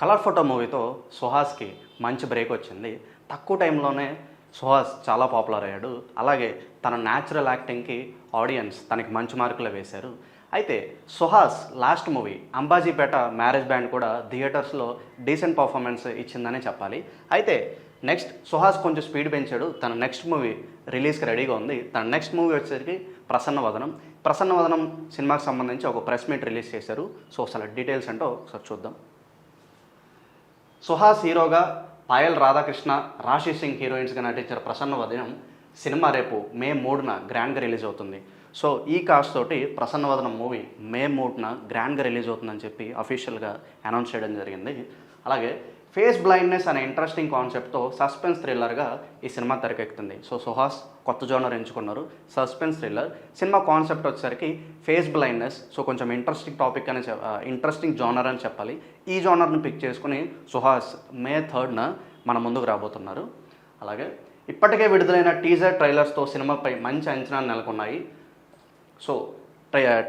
Colour photo మూవీతో సుహాస్కి మంచి break వచ్చింది. తక్కువ టైంలోనే సుహాస్ చాలా పాపులర్ అయ్యాడు. అలాగే తన న్యాచురల్ యాక్టింగ్కి ఆడియన్స్ తనకి మంచి మార్కులు వేశారు. అయితే Suhas last movie Ambajipeta marriage band కూడా థియేటర్స్లో డీసెంట్ పర్ఫార్మెన్స్ ఇచ్చిందనే చెప్పాలి. అయితే నెక్స్ట్ సుహాస్ కొంచెం స్పీడ్ పెంచాడు. తన నెక్స్ట్ మూవీ రిలీజ్కి రెడీగా ఉంది. తన నెక్స్ట్ మూవీ వచ్చేసరికి ప్రసన్న వదనం. ప్రసన్న వదనం సినిమాకి సంబంధించి ఒక ప్రెస్ మీట్ రిలీజ్ చేశారు. సో అసలు డీటెయిల్స్ అంటే ఒకసారి చూద్దాం. సుహాస్ హీరోగా పాయల్ రాధాకృష్ణ రాశి సింగ్ హీరోయిన్స్గా నటించిన ప్రసన్న వదనం సినిమా రేపు మే మూడున గ్రాండ్గా రిలీజ్ అవుతుంది. సో ఈ కాస్ట్ తోటి ప్రసన్న వదనం మూవీ మే మూడున గ్రాండ్గా రిలీజ్ అవుతుందని చెప్పి అఫీషియల్గా అనౌన్స్ చేయడం జరిగింది. అలాగే ఫేస్ బ్లైండ్నెస్ అనే ఇంట్రెస్టింగ్ కాన్సెప్ట్తో సస్పెన్స్ థ్రిల్లర్గా ఈ సినిమా తెరకెక్కుతుంది. సో సుహాస్ కొత్త జోనర్ ఎంచుకున్నారు. Suspense thriller. సినిమా కాన్సెప్ట్ వచ్చేసరికి ఫేస్ బ్లైండ్నెస్. సో కొంచెం ఇంట్రెస్టింగ్ టాపిక్ అని ఇంట్రెస్టింగ్ జోనర్ అని చెప్పాలి. ఈ జోనర్ని పిక్ చేసుకుని సుహాస్ మే థర్డ్న మన ముందుకు రాబోతున్నారు. అలాగే ఇప్పటికే విడుదలైన టీజర్ ట్రైలర్స్తో సినిమాపై మంచి అంచనాలు నెలకొన్నాయి. సో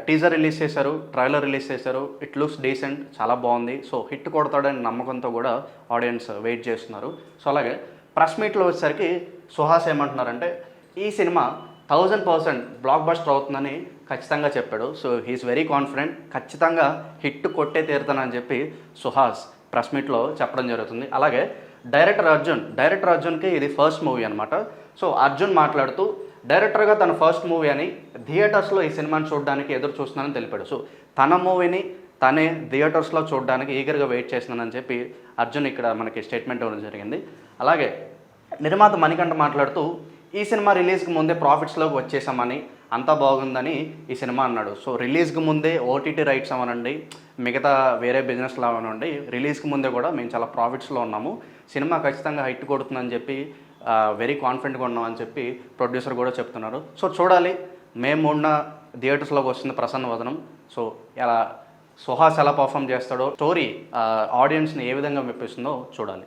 టీజర్ రిలీజ్ చేశారు ట్రైలర్ రిలీజ్ చేశారు. ఇట్ లుక్స్ డీసెంట్ చాలా బాగుంది. సో హిట్ కొడతాడని నమ్మకంతో కూడా ఆడియన్స్ వెయిట్ చేస్తున్నారు. సో అలాగే ప్రెస్ మీట్లో వచ్చేసరికి సుహాస్ ఏమంటున్నారంటే ఈ సినిమా థౌజండ్ పర్సెంట్ బ్లాక్ బస్టర్ అవుతుందని ఖచ్చితంగా చెప్పాడు. సో హీఈస్ వెరీ కాన్ఫిడెంట్ ఖచ్చితంగా హిట్ కొట్టే తీరుతానని చెప్పి సుహాస్ ప్రెస్ మీట్లో చెప్పడం జరుగుతుంది. అలాగే డైరెక్టర్ అర్జున్ డైరెక్టర్ అర్జున్కి ఇది ఫస్ట్ మూవీ అనమాట సో అర్జున్ మాట్లాడుతూ డైరెక్టర్గా తన ఫస్ట్ మూవీ అని థియేటర్స్లో ఈ సినిమాని చూడడానికి ఎదురు చూస్తున్నానని తెలిపాడు. సో తన మూవీని తనే థియేటర్స్లో చూడడానికి ఈగర్గా వెయిట్ చేస్తున్నానని చెప్పి అర్జున్ ఇక్కడ మనకి స్టేట్మెంట్ ఇవ్వడం జరిగింది. అలాగే నిర్మాత మణికంఠ మాట్లాడుతూ ఈ సినిమా రిలీజ్కి ముందే ప్రాఫిట్స్లోకి వచ్చేసామని అంతా బాగుందని ఈ సినిమా అన్నాడు. సో రిలీజ్కి ముందే ఓటీటీ రైట్స్ అవనండి మిగతా వేరే బిజినెస్లు అవనండి రిలీజ్కి ముందే కూడా మేము చాలా ప్రాఫిట్స్లో ఉన్నాము. సినిమా ఖచ్చితంగా హైట్ కొడుతుందని చెప్పి వెరీ కాన్ఫిడెంట్గా ఉన్నామని చెప్పి ప్రొడ్యూసర్ కూడా చెప్తున్నారు. సో చూడాలి మేము ఉన్న థియేటర్స్లోకి వస్తుంది ప్రసన్న వదనం. సో ఎలా సుహాస్ ఎలా పర్ఫామ్ చేస్తాడో స్టోరీ ఆడియన్స్ని ఏ విధంగా మెప్పిస్తుందో చూడాలి.